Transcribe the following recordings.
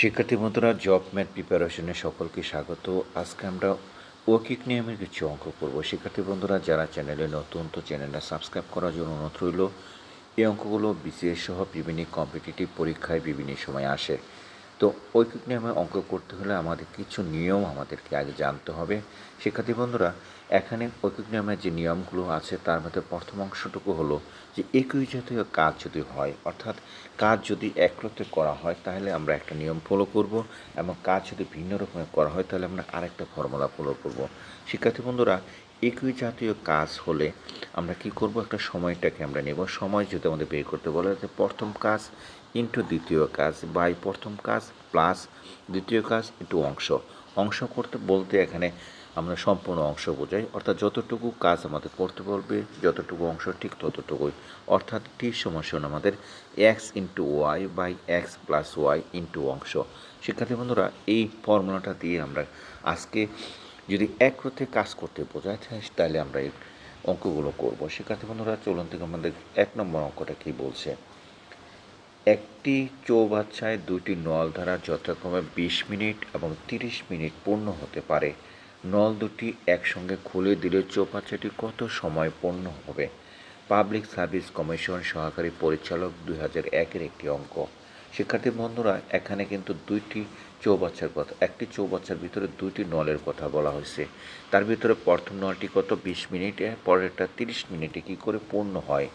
শিক্ষার্থী বন্ধুরা, job mat প্রিপারেশনে সকলকে স্বাগত। আজকে আমরা ওকিক নিয়মের কিছু অঙ্ক করব। শিক্ষার্থী বন্ধুরা, যারা চ্যানেলে নতুন, তো চ্যানেলটা সাবস্ক্রাইব করার জন্য অনুরোধ রইল। এই অঙ্কগুলো বিসিএস সহ বিভিন্ন কম্পিটিটিভ পরীক্ষায় বিভিন্ন সময় আসে। তো ঐকিক নিয়মে অঙ্ক করতে হলে আমাদের কিছু নিয়ম আমাদেরকে আগে জানতে হবে। শিক্ষার্থী বন্ধুরা, এখানে ঐকিক নিয়মের যে নিয়মগুলো আছে, তার মধ্যে প্রথম অংশটুকু হলো যে একই জাতীয় কাজ যদি হয়, অর্থাৎ কাজ যদি একরতে করা হয়, তাহলে আমরা একটা নিয়ম ফলো করব এবং কাজ যদি ভিন্ন রকমের করা হয়, তাহলে আমরা আরেকটা ফর্মুলা ফলো করব। শিক্ষার্থী বন্ধুরা একই জাতীয় কাজ হলে আমরা কি করব? একটা সময়টাকে আমরা নেব। সময় যদি আমাদের বের করতে বলে প্রথম কাজ ইন্টু দ্বিতীয় কাজ বাই প্রথম কাজ প্লাস দ্বিতীয় কাজ ইন্টু অংশ। অংশ করতে বলতে এখানে আমরা সম্পূর্ণ অংশ বোঝাই। অর্থাৎ যতটুকু কাজ আমাদের করতে বলবে, যতটুকু অংশ ঠিক ততটুকুই। অর্থাৎ টি সমান আমাদের X into Y by X plus Y into অংশ। শিক্ষার্থী বন্ধুরা, এই ফর্মুলাটা দিয়ে আমরা আজকে যদি একরথে কাজ করতে বোঝায়, তাহলে আমরা এই অঙ্কগুলো করব। শিক্ষার্থী বন্ধুরা, চলুন থেকে আমাদের এক নম্বর অঙ্কটা কী বলছে। একটি চৌবাচ্চায় দুটি নল দ্বারা যথাক্রমে বিশ মিনিট এবং তিরিশ মিনিট পূর্ণ হতে পারে। নল দুটি একসঙ্গে খুলে দিলে চৌবাচ্চাটি কত সময় পূর্ণ হবে? পাবলিক সার্ভিস কমিশন সহকারী পরিচালক দুই হাজার একের একটি অঙ্ক। শিক্ষার্থী বন্ধুরা, এখানে কিন্তু দুইটি চৌবাচ্চার কথা, একটি চৌবাচ্চার ভিতরে দুইটি নলের কথা বলা হয়েছে। তার ভিতরে প্রথম নলটি কত? বিশ মিনিটে, পরেরটা তিরিশ মিনিটে, কি করে পূর্ণ হয়?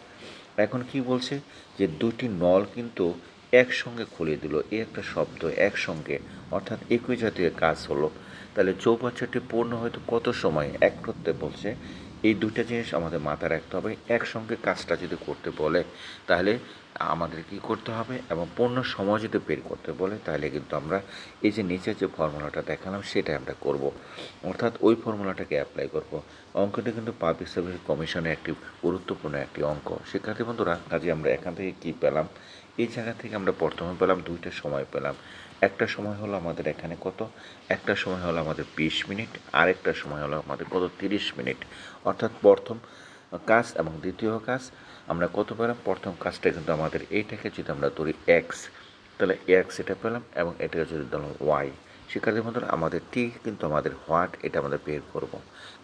এখন কি বলছে? যে দুটি নল কিন্তু একসঙ্গে খুলে দিল, এই একটা শব্দ, একসঙ্গে, অর্থাৎ একই জাতীয় কাজ হলো। তাহলে চৌবাচ্চাটি পূর্ণ হয়তো কত সময়? এক করতে বলছে এই দুইটা জিনিস আমাদের মাথায় রাখতে হবে। একসঙ্গে কাজটা যদি করতে বলে, তাহলে আমাদের কি করতে হবে? এবং পূর্ণ সময় যদি বের করতে বলে, তাহলে কিন্তু আমরা এই যে নিচের যে ফর্মুলাটা দেখালাম, সেটাই আমরা করব। অর্থাৎ ওই ফর্মুলাটাকে অ্যাপ্লাই করব। অঙ্কটি কিন্তু পাবলিক সার্ভিস কমিশনের একটি গুরুত্বপূর্ণ একটি অঙ্ক। শিক্ষার্থী বন্ধুরা কাজে আমরা এখান থেকে কী পেলাম? এই জায়গা থেকে আমরা প্রথমে পেলাম, দুইটা সময় পেলাম। একটা সময় হলো আমাদের এখানে কত? একটা সময় হলো আমাদের বিশ মিনিট, আরেকটা সময় হলো আমাদের কত? তিরিশ মিনিট। অর্থাৎ প্রথম কাজ এবং দ্বিতীয় কাজ, আমরা কত পেলাম? প্রথম কাজটা কিন্তু আমাদের এইটাকে যদি আমরা ধরি এক্স তাহলে এক্স এটা পেলাম এবং এটাকে যদি ধরলাম ওয়াই শিক্ষার্থীর মতন আমাদের টি কিন্তু আমাদের হোয়াট এটা আমাদের বের করব।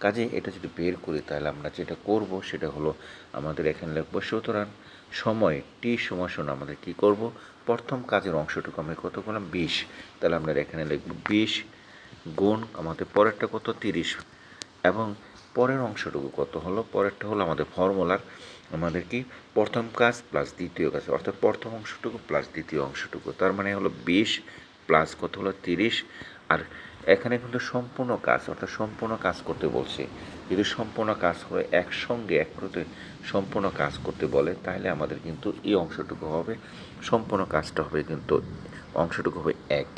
কাজে এটা যদি বের করি, তাহলে আমরা যেটা করব সেটা হলো আমাদের এখানে লিখব সুতরাং সময় টি সময় শোনা আমাদের কি করব? প্রথম কাজের অংশটুকু আমরা কত করলাম? বিশ। তাহলে আমরা এখানে লিখব বিশ গুণ আমাদের পরেরটা কত? তিরিশ। এবং পরের অংশটুকু কত হলো? পরেরটা হলো আমাদের ফর্মুলার। আমাদের কি? প্রথম কাজ প্লাস দ্বিতীয় কাজ। অর্থাৎ প্রথম অংশটুকু প্লাস দ্বিতীয় অংশটুকু। তার মানে হলো বিশ প্লাস কত হলো? তিরিশ। আর এখানে কিন্তু সম্পূর্ণ কাজ, অর্থাৎ সম্পূর্ণ কাজ করতে বলছে। যদি সম্পূর্ণ কাজ করে একসঙ্গে একরতে সম্পূর্ণ কাজ করতে বলে, তাহলে আমাদের কিন্তু এই অংশটুকু হবে, সম্পূর্ণ কাজটা হবে কিন্তু অংশটুকু হবে এক।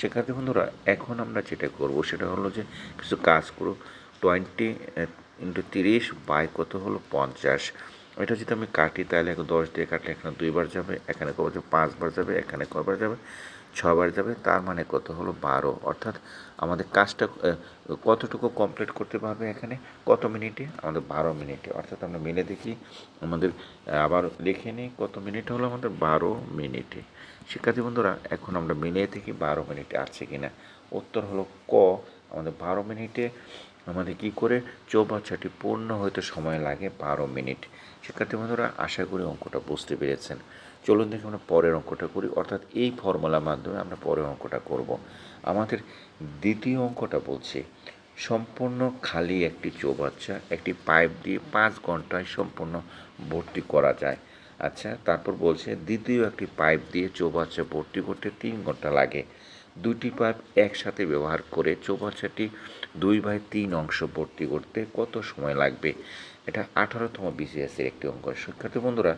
শিক্ষার্থী বন্ধুরা, এখন আমরা যেটা করব সেটা হলো যে কিছু কাজ করব টোয়েন্টি ইন্টু তিরিশ বাই কত হলো? পঞ্চাশ। এটা যদি আমি কাটি, তাহলে এখন দশ দিয়ে কাটলে এখানে দুইবার যাবে, এখানে কবার যাবে পাঁচবার যাবে, এখানে কবার যাবে? ছবার যাবে, তার মানে কত হলো বারো। অর্থাৎ আমাদের কাজটা কতটুকু কমপ্লিট করতে পারবে এখানে? কত মিনিটে? আমাদের বারো মিনিটে। অর্থাৎ আমরা মিলে দেখি, আমাদের আবার লিখে নিই, কত মিনিট হলো আমাদের? বারো মিনিটে। শিক্ষার্থী বন্ধুরা, এখন আমরা মিলিয়ে দেখি বারো মিনিটে আছে কি না উত্তর হলো ক। আমাদের বারো মিনিটে আমাদের কি করে? চৌবাচ্চাটি পূর্ণ হইতে সময় লাগে বারো মিনিট। শিক্ষার্থী বন্ধুরা, আশা করি অঙ্কটা বুঝতে পেরেছেন। চলুন দেখি আমরা পরের অঙ্কটা করি। অর্থাৎ এই ফর্মুলার মাধ্যমে আমরা পরের অঙ্কটা করব। আমাদের দ্বিতীয় অঙ্কটা বলছে, সম্পূর্ণ খালি একটি চৌবাচ্চা, একটি পাইপ দিয়ে পাঁচ ঘন্টায় সম্পূর্ণ ভর্তি করা যায়। আচ্ছা তারপর বলছে, দ্বিতীয় একটি পাইপ দিয়ে চৌবাচ্চা ভর্তি করতে তিন ঘণ্টা লাগে। দুটি পাইপ একসাথে ব্যবহার করে চৌবাচ্চাটি দুই বাই তিন অংশ ভর্তি করতে কত সময় লাগবে? এটা আঠারোতম বিসিএসের একটি অঙ্ক শিক্ষার্থী বন্ধুরা,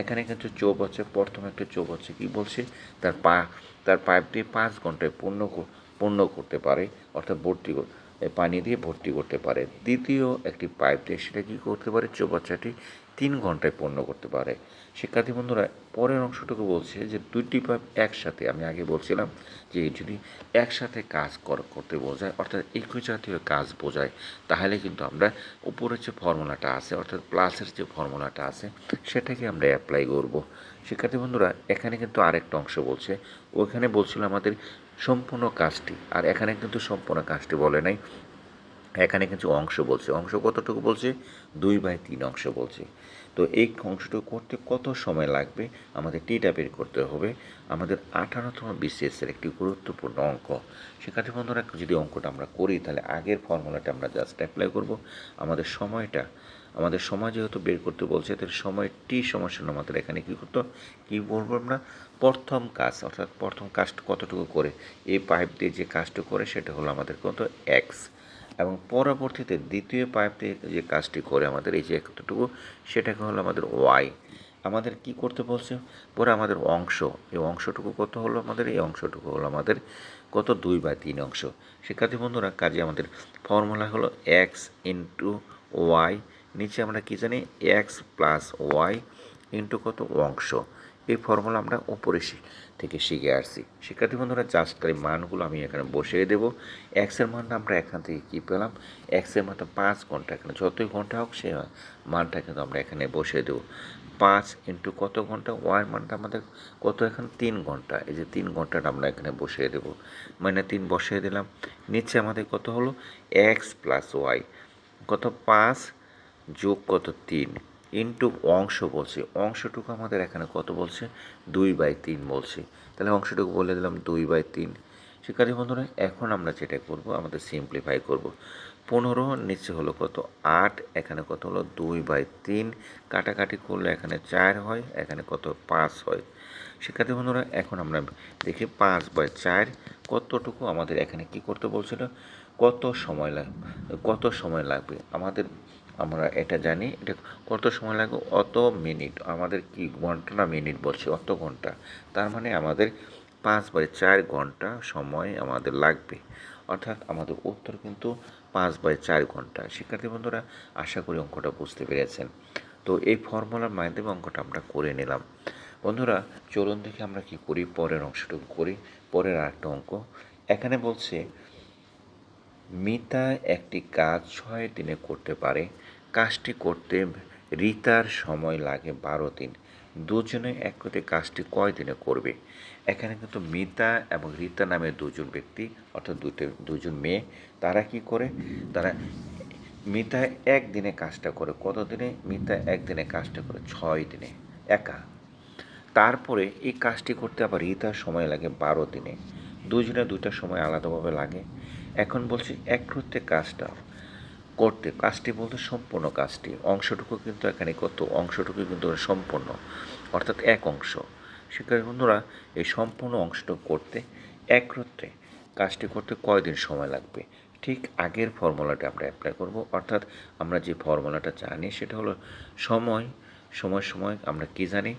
এখানে কিন্তু চোপ হচ্ছে প্রথম একটা চোপ হচ্ছে কী বলছে? তার পা, তার পাইপটি পাঁচ ঘন্টায় পূর্ণ পূর্ণ করতে পারে, অর্থাৎ ভর্তি পানি দিয়ে ভর্তি করতে পারে। দ্বিতীয় একটি পাইপ দিয়ে সেটা কী করতে পারে? চোপাচ্চাটি তিন ঘন্টায় পূর্ণ করতে পারে। শিক্ষার্থী বন্ধুরা পরের অংশটুকু বলছে যে দুইটি পাইপ একসাথে, আমি আগে বলছিলাম যে যদি একসাথে কাজ কর- করতে বোঝায়, অর্থাৎ একই জাতীয় কাজ বোঝায়, তাহলে কিন্তু আমরা উপরের যে ফর্মুলাটা আছে, অর্থাৎ প্লাসের যে ফর্মুলাটা আছে, সেটাকে আমরা অ্যাপ্লাই করব। শিক্ষার্থী বন্ধুরা, এখানে কিন্তু আরেকটা অংশ বলছে ওখানে বলছিল আমাদের সম্পূর্ণ কাজটি, আর এখানে কিন্তু সম্পূর্ণ কাজটি বলে নাই। এখানে কিছু অংশ বলছে, অংশ কতটুকু বলছে? দুই বাই তিন অংশ বলছে। তো এই অংশটুকু করতে কত সময় লাগবে? আমাদের টিটা বের করতে হবে। আমাদের আঠারোতম বিসিএসের একটি গুরুত্বপূর্ণ অঙ্ক। শিক্ষার্থী বন্ধুরা, যদি অঙ্কটা আমরা করি, তাহলে আগের ফর্মুলাটা আমরা জাস্ট অ্যাপ্লাই করব। আমাদের সময়টা, আমাদের সময় যেহেতু বের করতে বলছে, তাহলে সময় টি সমস্যা আমাদের এখানে কী করতো কী বলব আমরা? প্রথম কাজ, অর্থাৎ প্রথম কাজটা কতটুকু করে? এই পাইপ দিয়ে যে কাজটা করে, সেটা হলো আমাদের কত? এক্স এবং পরবর্তীতে দ্বিতীয় পাইপ দিয়ে যে কাজটি করে আমাদের এই যে কতটুকু সেটাকে হলো আমাদের ওয়াই আমাদের কি করতে বলছে? পরে আমাদের অংশ, এই অংশটুকু কত হলো আমাদের? এই অংশটুকু হলো আমাদের কত? দুই বা তিন অংশ। শিক্ষার্থী বন্ধুরা, কাজে আমাদের ফর্মুলা হলো এক্স ইন্টু ওয়াই নিচে আমরা কি জানি? এক্স প্লাস ওয়াই ইন্টু কত? অংশ। এই ফর্মুলা আমরা উপরে থেকে শিখে আসছি। শিক্ষার্থী বন্ধুরা জাস্ট খালি মানগুলো আমি এখানে বসিয়ে দেবো। এক্সের মানটা আমরা এখান থেকে কী পেলাম? এক্সের মানটা পাঁচ ঘণ্টা এখানে, যতই ঘণ্টা হোক সে মানটা কিন্তু আমরা এখানে বসিয়ে দেবো। পাঁচ ইন্টু কত ঘণ্টা? ওয়াই মানটা আমাদের কত এখানে? তিন ঘণ্টা। এই যে তিন ঘন্টাটা আমরা এখানে বসিয়ে দেবো। মানে তিন বসিয়ে দিলাম। নিচে আমাদের কত হলো? এক্স প্লাস ওয়াই কত? পাঁচ যোগ কত? তিন। ইন্টু অংশ বলছে। অংশটুকু আমাদের এখানে কত বলছে? দুই বাই তিন বলছে। তাহলে অংশটুকু বলে দিলাম দুই বাই তিন। শিক্ষার্থী বন্ধুরা, এখন আমরা যেটা করব, আমাদের সিম্পলিফাই করব। পনেরো, নিচে হলো কত? আট, এখানে কত হলো? দুই বাই তিন। কাটাকাটি করলে এখানে চার হয়, এখানে কত? পাঁচ হয়। শিক্ষার্থী বন্ধুরা, এখন আমরা দেখি পাঁচ বাই চার কতটুকু আমাদের এখানে কি করতে বলছিল? কত সময় লাগবে কত সময় লাগবে? আমাদের আমরা এটা জানি। এটা কত সময় লাগবে অত মিনিট। আমাদের কি ঘণ্টা না মিনিট বলছে? অত ঘণ্টা। তার মানে আমাদের পাঁচ বাই চার ঘণ্টা সময় আমাদের লাগবে। অর্থাৎ আমাদের উত্তর কিন্তু পাঁচ বাই চার ঘণ্টা। শিক্ষার্থী বন্ধুরা, আশা করি অঙ্কটা বুঝতে পেরেছেন। তো এই ফর্মুলার মাধ্যমে অঙ্কটা আমরা করে নিলাম। বন্ধুরা, চলুন দেখে আমরা কি করি, পরের অংশটুকু করি। পরের আরেকটা অঙ্ক। এখানে বলছে মিতা একটি কাজ ছয় দিনে করতে পারে। কাজটি করতে রিতার সময় লাগে বারো দিন। দুজনে একসাথে কাজটি কয় দিনে করবে? এখানে কিন্তু মিতা এবং রীতা নামে দুজন ব্যক্তি, অর্থাৎ দুটো দুজন মেয়ে, তারা কি করে? তারা মিতা একদিনে কাজটা করে কত দিনে? মিতা একদিনে কাজটা করে ছয় দিনে। একা। তারপরে এই কাজটি করতে আবার রিতার সময় লাগে বারো দিনে। দুজনে দুইটা সময় আলাদাভাবে লাগে। এখন বলছি একরত্বে কাজটা করতে, কাজটি বলতে সম্পূর্ণ কাজটি। অংশটুকু কিন্তু এখানে কত? অংশটুকু কিন্তু সম্পূর্ণ, অর্থাৎ এক অংশ। শিক্ষার্থী বন্ধুরা, এই সম্পূর্ণ অংশটুকু করতে একরত্রে কাজটি করতে কয়দিন সময় লাগবে? ঠিক আগের ফর্মুলাটা আমরা অ্যাপ্লাই করব, অর্থাৎ আমরা যে ফর্মুলাটা জানি সেটা হলো সময় সময় সময়, আমরা কি জানি?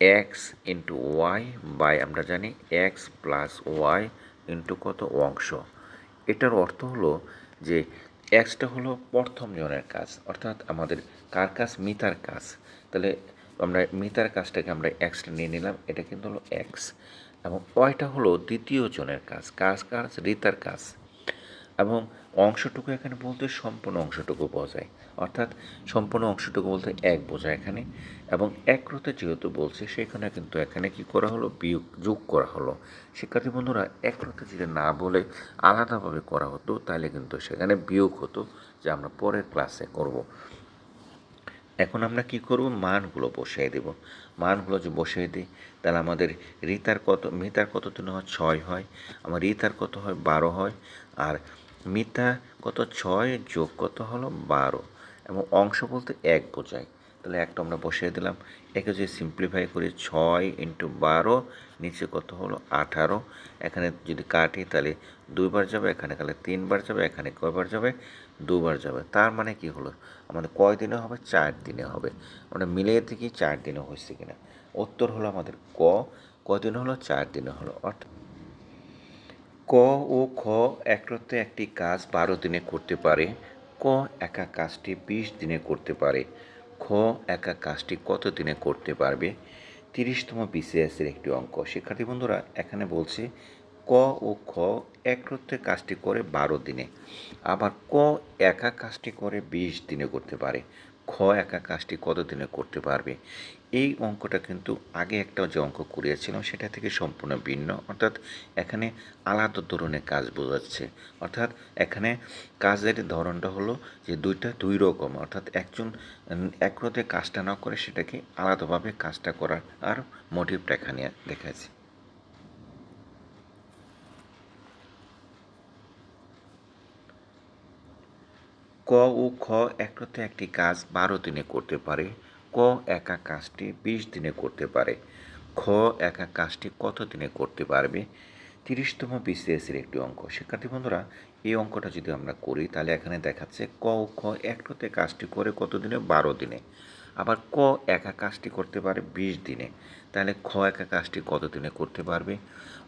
এক্স ইন্টু ওয়াই বাই আমরা জানি এক্স প্লাস ওয়াই ইন্টু কত অংশ। এটার অর্থ হলো যে এক্সটা হলো প্রথম জনের কাজ, অর্থাৎ আমাদের কার কাজ? মিতার কাজ। তাহলে আমরা মিতার কাজটাকে আমরা এক্সটা নিয়ে নিলাম, এটা কিন্তু হলো এক্স। এবং ওয়াইটা হলো দ্বিতীয় জনের কাজ কাজ কাজ, রিতার কাজ। এবং অংশটুকু এখানে বলতে সম্পূর্ণ অংশটুকু বোঝায়। অর্থাৎ সম্পূর্ণ অংশটুকু বলতে এক বোঝায় এখানে এবং একরতে যেহেতু বলছে, সেখানে কিন্তু এখানে কি করা হলো? বিয়োগ, যোগ করা হলো। শিক্ষার্থী বন্ধুরা একরতে যদি না বলে আলাদাভাবে করা হতো, তাহলে কিন্তু সেখানে বিয়োগ হতো, যে আমরা পরের ক্লাসে করব। এখন আমরা কি করব? মানগুলো বসিয়ে দেব। মানগুলো যে বসিয়ে দিই, তাহলে আমাদের রিতার কত, মিতার কত? দিন হয় ছয় হয়। আমার রিতার কত হয়? বারো হয়। আর মিতা কত ছয় যোগ কত হলো বারো এবং অংশ বলতে এক বোঝায়। তাহলে একটা আমরা বসিয়ে দিলাম। একে যদি সিম্পলিফাই করি ছয় ইন্টু বারো, নিচে কত হলো আঠারো। এখানে যদি কাটি তাহলে দুইবার যাবে, এখানে তাহলে তিনবার যাবে, এখানে কয়বার যাবে? দুবার যাবে। তার মানে কি হলো? আমাদের কয় দিনে হবে? চার দিনে হবে। আমরা মিলিয়ে দেখি চার দিনে হয়েছে কিনা। উত্তর হলো আমাদের ক। কদিন হলো? চার দিনে হলো। অর্থাৎ ক ও খ একরত্বে একটি কাজ বারো দিনে করতে পারে, ক একা কাজটি বিশ দিনে করতে পারে, খ একা কাজটি কত দিনে করতে পারবে? তিরিশতম বিসিএসের একটি অঙ্ক। শিক্ষার্থী বন্ধুরা, এখানে বলছে ক ও খ একত্রে কাজটি করে বারো দিনে, আবার ক একা কাজটি করে বিশ দিনে করতে পারে, খ একা কাজটি কত দিনে করতে পারবে? এই অঙ্কটা কিন্তু আগে একটা যে অঙ্ক করিয়েছিলাম, সেটা থেকে সম্পূর্ণ ভিন্ন। অর্থাৎ এখানে আলাদা ধরনের কাজ বোঝাচ্ছে। অর্থাৎ এখানে কাজের ধরনটা হলো যে দুইটা দুই রকম। অর্থাৎ একজন একরতে কাজটা না করে সেটাকে আলাদাভাবে কাজটা করার আর মোটিভটা এখানে দেখাচ্ছে। ক ও খ একরতে একটি কাজ বারো দিনে করতে পারে। ক একা কাজটি বিশ দিনে করতে পারে। খ একা কাজটি কত দিনে করতে পারবে? তিরিশতম বিসিএসের একটি অঙ্ক। শিক্ষার্থী বন্ধুরা, এই অঙ্কটা যদি আমরা করি, তাহলে এখানে দেখাচ্ছে ক ও খ একটাতে কাজটি করে কত দিনে? বারো দিনে। আবার ক একা কাজটি করতে পারে বিশ দিনে? তাহলে খ একা কাজটি কত দিনে করতে পারবে?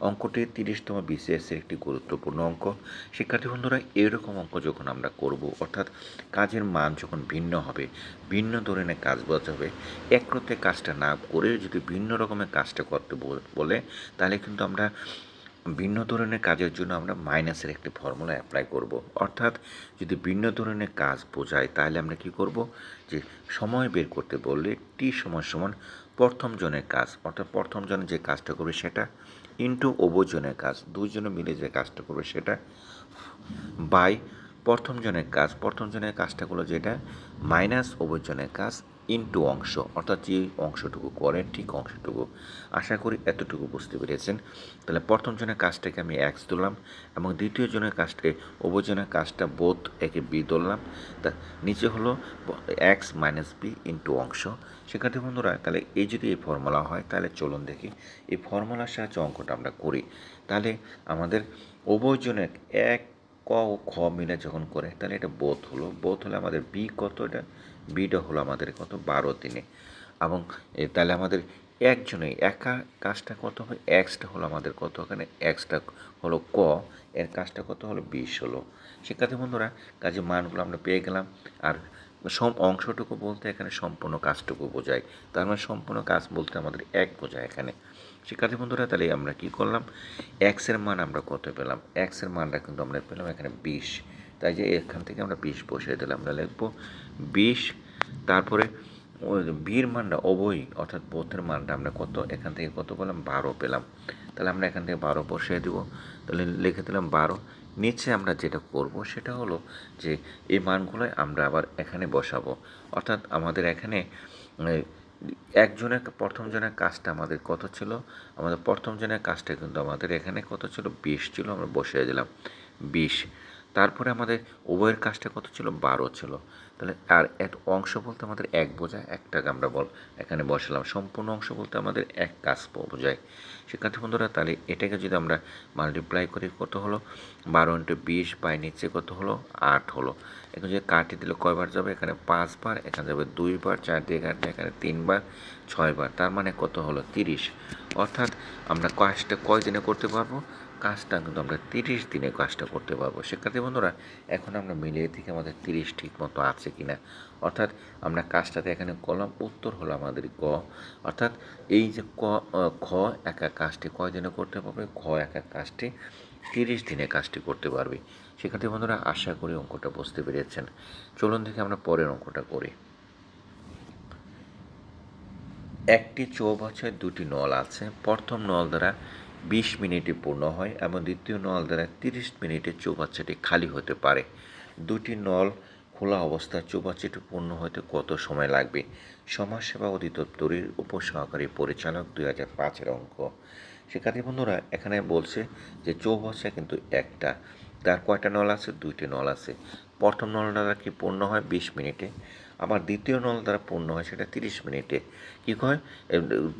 অঙ্কটি তিরিশতম বিসিএসের একটি গুরুত্বপূর্ণ অঙ্ক। শিক্ষার্থী বন্ধুরা, এরকম অঙ্ক যখন আমরা করব, অর্থাৎ কাজের মান যখন ভিন্ন হবে, ভিন্ন ধরনের কাজ বোঝাবে একরতে কাজটা না করে যদি ভিন্ন রকমের কাজটা করতে বলে, তাহলে কিন্তু আমরা ভিন্ন ধরনের কাজের জন্য আমরা মাইনাসের একটি ফর্মুলা অ্যাপ্লাই করব। অর্থাৎ যদি ভিন্ন ধরনের কাজ বোঝায়, তাহলে আমরা কি করব? যে সময় বের করতে বললে টি সময় সমান প্রথম জনের কাজ, অর্থাৎ প্রথম জনে যে কাজটা করবে সেটা ইন্টু অবজনের কাজ দুজনে মিলে যে কাজটা করবে সেটা বাই প্রথম জনের কাজ, প্রথম জনের কাজটা হলো যেটা মাইনাস অবজনের কাজ ইন্টু অংশ, অর্থাৎ যে অংশটুকু করেন, ঠিক অংশটুকু। আশা করি এতটুকু বুঝতে পেরেছেন। তাহলে প্রথম জনের কাজটাকে আমি এক্স ধরলাম এবং দ্বিতীয় জনের কাজটাকে অবজনের কাজটা বোধ একে বি ধরলাম তা নিচে হলো এক্স মাইনাস বি ইন্টু অংশ। সেক্ষেত্রে বন্ধুরা, তাহলে এই যদি এই ফর্মুলা হয়, তাহলে চলুন দেখি। এই ফর্মুলার সাহায্যে অঙ্কটা আমরা করি। তাহলে আমাদের উভয়জনের এক ক ও খ মিলে যখন করে, তাহলে এটা বোধ হলো। বোধ হলে আমাদের বি কত এটা? বিটা হলো আমাদের কত? বারো দিনে। এবং তাহলে আমাদের একজনে একা কাজটা কত হবে এক্সটা হলো আমাদের কত এখানে? এক্সটা হলো ক, এর কাজটা কত হলো? বিশ হলো। শিক্ষার্থী বন্ধুরা কাজে মানগুলো আমরা পেয়ে গেলাম। আর সম অংশটুকু বলতে এখানে সম্পূর্ণ কাজটুকু বোঝায়। তার মানে সম্পূর্ণ কাজ বলতে আমাদের এক বোঝায় এখানে। শিক্ষার্থী বন্ধুরা, তাহলে আমরা কি করলাম? এক্সের মান আমরা কত পেলাম? এক্সের মানটা কিন্তু আমরা পেলাম এখানে বিশ। তাই যে এখান থেকে আমরা বিশ বসিয়ে দিলাম, আমরা লিখব বিশ তারপরে বীর মানটা অবই অর্থাৎ বোধের মানটা আমরা কত, এখান থেকে কত পেলাম? বারো পেলাম। তাহলে আমরা এখান থেকে বারো বসিয়ে দেবো। তাহলে লিখে দিলাম বারো। নিচে আমরা যেটা করব সেটা হলো যে এই মানগুলোই আমরা আবার এখানে বসাবো। অর্থাৎ আমাদের এখানে একজনের, প্রথম জনের কাজটা আমাদের কত ছিল? আমাদের প্রথম জনের কাজটা কিন্তু আমাদের এখানে কত ছিল? বিশ ছিল, আমরা বসিয়ে দিলাম। বিশ। তারপরে আমাদের উভয়ের কাজটা কত ছিল? বারো ছিল। তাহলে আর এক অংশ বলতে আমাদের এক বোঝায় একটাকে আমরা বল, এখানে বসালাম। সম্পূর্ণ অংশ বলতে আমাদের এক কাজ বোঝায়। শিক্ষার্থী বন্ধুরা, তাহলে এটাকে যদি আমরা মাল্টিপ্লাই করি, কত হলো? বারো ইন্টু বিশ বাই নিচে কত হলো? আট হলো। এখন যদি কাটি দিলে কয়বার যাবে? এখানে পাঁচবার, এখানে যাবে দুইবার, চার দিয়ে কাটলে এখানে তিনবার, ছয়বার। তার মানে কত হলো? তিরিশ। অর্থাৎ আমরা কাজটা কয় দিনে করতে পারব? কাজটা কিন্তু আমরা তিরিশ দিনে কাজটা করতে পারব। শিক্ষার্থী বন্ধুরা, এখন আমরা মিলিয়ে থেকে আমাদের তিরিশ ঠিক মতো আছে কি না অর্থাৎ আমরা কাজটাতে এখানে কলম উত্তর হলো আমাদের ক অর্থাৎ এই যে ক খ একা কাজটি কয় দিনে করতে পারবে? খ একা কাজটি তিরিশ দিনে কাজটি করতে পারবে। শিক্ষার্থী বন্ধুরা, আশা করি অঙ্কটা বুঝতে পেরেছেন। চলুন থেকে আমরা পরের অঙ্কটা করি। একটি চৌবাচ্চায় দুটি নল আছে। প্রথম নল দ্বারা বিশ মিনিটে পূর্ণ হয় এবং দ্বিতীয় নল দ্বারা তিরিশ মিনিটে চৌবাচ্চাটি খালি হতে পারে। দুটি নল খোলা অবস্থায় চৌবাচ্চাটি পূর্ণ হতে কত সময় লাগবে? সমাজসেবা অধিদপ্তরের উপসহকারী পরিচালক দুই হাজার পাঁচের অঙ্ক। শিক্ষার্থী বন্ধুরা, এখানে বলছে যে চৌবাচ্চা কিন্তু একটা। তার কয়টা নল আছে? দুইটি নল আছে। প্রথম নল দ্বারা কি পূর্ণ হয় বিশ মিনিটে। আবার দ্বিতীয় নল দ্বারা পূর্ণ হয় সেটা তিরিশ মিনিটে। কী হয়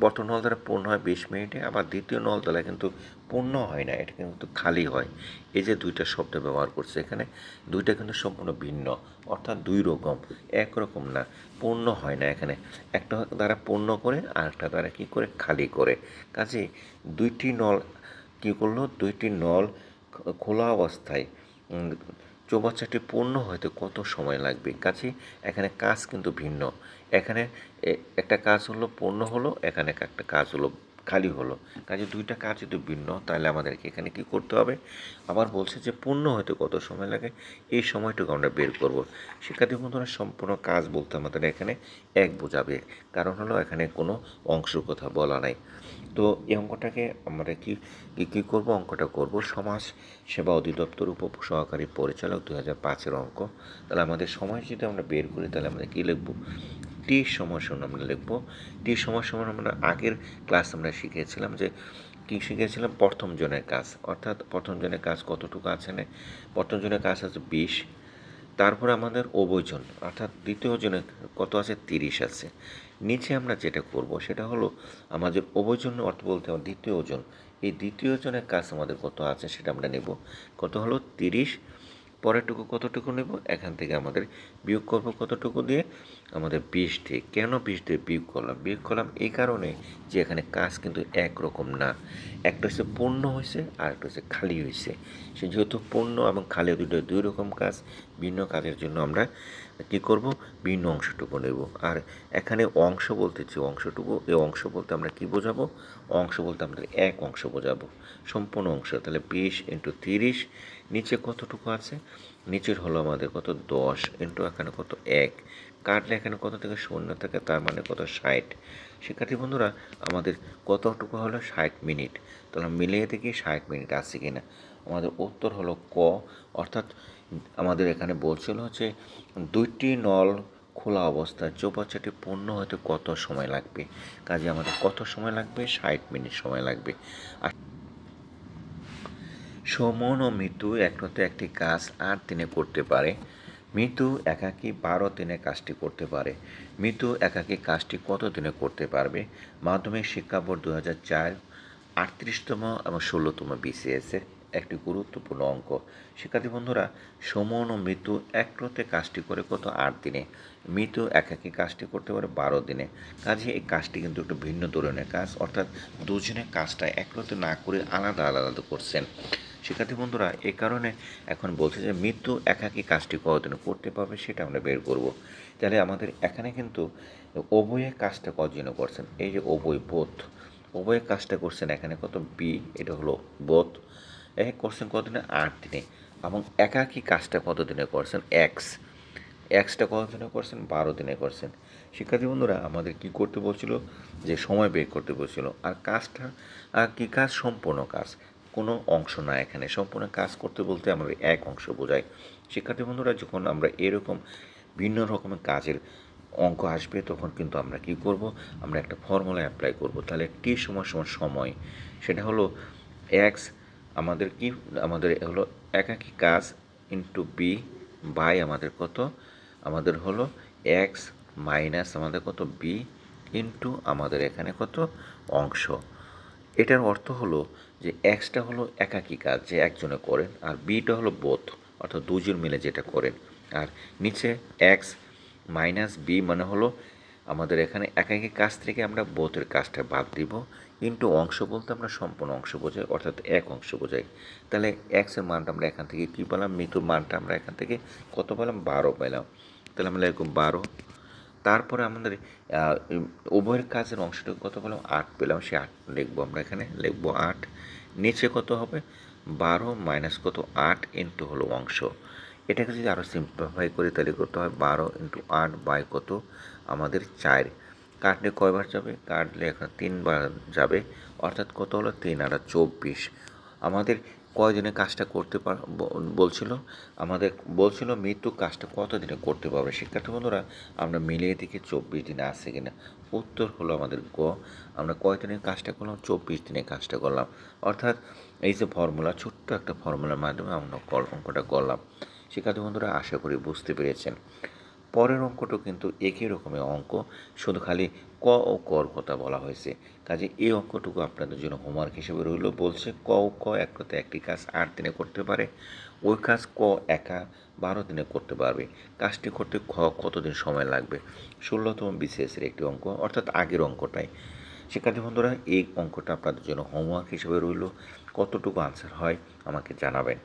প্রথম নল দ্বারা পূর্ণ হয় বিশ মিনিটে, আবার দ্বিতীয় নল দ্বারা কিন্তু পূর্ণ হয় না, এটা কিন্তু খালি হয়। এই যে দুইটা শব্দ ব্যবহার করছে এখানে, দুইটা কিন্তু সম্পূর্ণ ভিন্ন, অর্থাৎ দুই রকম একরকম না, পূর্ণ হয় না এখানে। একটা দ্বারা পূর্ণ করে আর একটা দ্বারা কী করে? খালি করে। কাজে দুইটি নল কী করল? দুইটি নল খোলা অবস্থায় চৌবাচ্চাটি পূর্ণ হতে কত সময় লাগবে? কাছে এখানে কাজ কিন্তু ভিন্ন। এখানে একটা কাজ হলো পূর্ণ হলো, এখানে একটা কাজ হলো খালি হলো। কাজে দুইটা কাজ যদি ভিন্ন, তাহলে আমাদেরকে এখানে কি করতে হবে? আবার বলছে যে পূর্ণ হতে কত সময় লাগে? এই সময়টুকু আমরা বের করব। শিক্ষার্থী বন্ধুরা, সম্পূর্ণ কাজ বলতে আমাদের এখানে এক বোঝাবে। কারণ হলো এখানে কোনো অংশের কথা বলা নাই। তো এই অঙ্কটাকে আমরা কি কি করব? অঙ্কটা করব সমাজ সেবা অধিদপ্তর উপ সহকারী পরিচালক দু হাজার পাঁচের অঙ্ক। তাহলে আমাদের সময় যদি আমরা বের করি, তাহলে আমরা কী লিখব? টি সময় সমান আমরা লিখব। টি সময় সমান আমরা আগের ক্লাস আমরা শিখেছিলাম যে কী শিখেছিলাম প্রথম জনের কাজ। অর্থাৎ প্রথম জনের কাজ কতটুকু আছে না? প্রথম জনের কাজ আছে বিশ। তারপর আমাদের অবৈজন অর্থাৎ দ্বিতীয় জনের কত আছে? তিরিশ আছে। নিচে আমরা যেটা করব সেটা হলো আমাদের অবৈজন অর্থ বলতে দ্বিতীয় ওজন এই দ্বিতীয় জনের কাজ আমাদের কত আছে সেটা আমরা নেব। কত হলো? তিরিশ। পরেরটুকু কতটুকু নেব? এখান থেকে আমাদের বিয়োগ করব কতটুকু দিয়ে? আমাদের বিশ দিয়ে। কেন বিশ দিয়ে বিয়োগ করলাম? বিয়োগ করলাম এই কারণে যে এখানে কাজ কিন্তু একরকম না। একটা হচ্ছে পূর্ণ হয়েছে আর একটা হচ্ছে খালি হয়েছে সে যেহেতু পূর্ণ এবং খালি দুটো দুই রকম কাজ, ভিন্ন কাজের জন্য আমরা কী করব? ভিন্ন অংশটুকু নেব। আর এখানে অংশ বলতে যে অংশটুকু এই অংশ বলতে আমরা কি বোঝাবো? অংশ বলতে আমরা এক অংশ বোঝাবো। সম্পূর্ণ অংশ, তাহলে বিশ ইন্টু তিরিশ, নিচে কতটুকু আছে? নিচের হলো আমাদের কত? দশ ইন্টু এখানে কত? এক। কাটলে এখানে কত থেকে? শূন্য থাকে, তার মানে কত? ষাট। শিক্ষার্থী বন্ধুরা, আমাদের কতটুকু হলো? ষাট মিনিট। তাহলে মিলিয়ে দেখি ষাট মিনিট আছে কিনা। আমাদের উত্তর হলো ক, অর্থাৎ আমাদের এখানে বলছিল হচ্ছে দুইটি নল খোলা অবস্থায় চৌবাচ্চাটি পূর্ণ হতে কত সময় লাগবে? কাজে আমাদের কত সময় লাগবে? ষাট মিনিট সময় লাগবে। আর সমন ও মৃত্যু একসাথে একটি কাজ আট দিনে করতে পারে। মৃত্যু একাকী বারো দিনে কাজটি করতে পারে। মৃত্যু একাকী কাজটি কত দিনে করতে পারবে? মাধ্যমিক শিক্ষা বোর্ড দু হাজার চার আটত্রিশতম এবং ষোলোতম বিসিএসের একটি গুরুত্বপূর্ণ অঙ্ক। শিক্ষার্থী বন্ধুরা, সমন ও মৃত্যু একরতে কাজটি করে কত আট দিনে। মৃত্যু একাকী কাজটি করতে পারে বারো দিনে। কাজে এই কাজটি কিন্তু একটু ভিন্ন ধরনের কাজ, অর্থাৎ দুজনে কাজটা একরতে না করে আলাদা আলাদা করছেন। শিক্ষার্থী বন্ধুরা, এ কারণে এখন বলছে যে মৃত্যু একাকী কাজটি কতদিনে করতে পারবে সেটা আমরা বের করব। তাহলে আমাদের এখানে কিন্তু উভয়ে কাজটা কতদিনে করছেন? এই যে উভয় বোধ, উভয়ে কাজটা করছেন এখানে কত বি, এটা হলো বোধ। এক করছেন কতদিনে? আট দিনে। এবং একাকী কাজটা কত দিনে করছেন? এক্স এক্সটা কত দিনে করছেন? বারো দিনে করছেন। শিক্ষার্থী বন্ধুরা, আমাদের কি করতে বলছিল? যে সময় বের করতে বলছিল। আর কাজটা কি কাজ? সম্পূর্ণ কাজ। কোনো অংশ না এখানে। সম্পূর্ণ কাজ করতে বলতে আমাদের এক অংশ বোঝায়। শিক্ষার্থী বন্ধুরা, যখন আমরা এরকম ভিন্ন রকমের কাজের অঙ্ক আসবে, তখন কিন্তু আমরা কি করব? আমরা একটা ফর্মুলা অ্যাপ্লাই করব। তাহলে টি সময় সময় সময়। সেটা হলো এক্স আমাদের কি, আমাদের হলো একাকী কাজ ইন্টু বি বাই আমাদের কত? আমাদের হলো এক্স মাইনাস আমাদের কত? বি ইন্টু আমাদের এখানে কত? অংশ। এটার অর্থ হলো যে এক্সটা হলো একাকী কাজ, যে একজনে করেন, আর বিটা হলো বোধ অর্থাৎ দুজন মিলে যেটা করেন। আর নিচে এক্স মাইনাস বি মানে হলো আমাদের এখানে একাকী কাজ থেকে আমরা বোধের কাজটা বাদ দিব। ইন্টু অংশ বলতে আমরা সম্পূর্ণ অংশ বোঝাই, অর্থাৎ এক অংশ বোঝাই। তাহলে এক্সের মানটা আমরা এখান থেকে কী পেলাম? মৃত্যুর মানটা আমরা এখান থেকে কত পেলাম? বারো পেলাম। তাহলে আমরা এরকম বারো। তারপরে আমাদের উভয়ের কাজের অংশটুকু কত পেলাম? আট পেলাম। সে আট লিখব আমরা এখানে। লিখব আট। নিচে কত হবে? বারো মাইনাস কত? আট ইন্টু হলো অংশ। এটাকে যদি আরও সিম্পলিফাই করি, তাহলে করতে হয় বারো ইন্টু আট বাই কত? আমাদের চার। কাটলে কয়বার যাবে? কাটলে এখন তিনবার যাবে। অর্থাৎ কত হলো? তিন আর চব্বিশ। আমাদের কয়দিনে কাজটা করতে পার বলছিল? আমাদের বলছিল মৃত্যু কাজটা কত দিনে করতে পারবে? শিক্ষার্থী বন্ধুরা, আমরা মিলিয়ে দেখি চব্বিশ দিনে আছে কিনা। উত্তর হলো আমাদের গ। আমরা কয় দিনে কাজটা করলাম? চব্বিশ দিনে কাজটা করলাম। অর্থাৎ এই যে ফর্মুলা, ছোট্ট একটা ফর্মুলার মাধ্যমে আমরা অঙ্কটা করলাম। শিক্ষার্থী বন্ধুরা, আশা করি বুঝতে পেরেছেন। পরের অঙ্কটাও কিন্তু একই রকমের অঙ্ক, শুধু খালি ক ও কর কথা বলা হয়েছে। কাজে এই অঙ্কটুকু আপনাদের জন্য হোমওয়ার্ক হিসেবে রইল। বলছে ক ও ক এক কথা একটি কাজ আট দিনে করতে পারে। ওই কাজ ক একা বারো দিনে করতে পারবে। কাজটি করতে খ কতদিন সময় লাগবে? ষোলোতম বিসিএসের একটি অঙ্ক, অর্থাৎ আগের অঙ্কটাই। শিক্ষার্থী বন্ধুরা, এই অঙ্কটা আপনাদের জন্য হোমওয়ার্ক হিসেবে রইল। কতটুকু আনসার হয় আমাকে জানাবেন।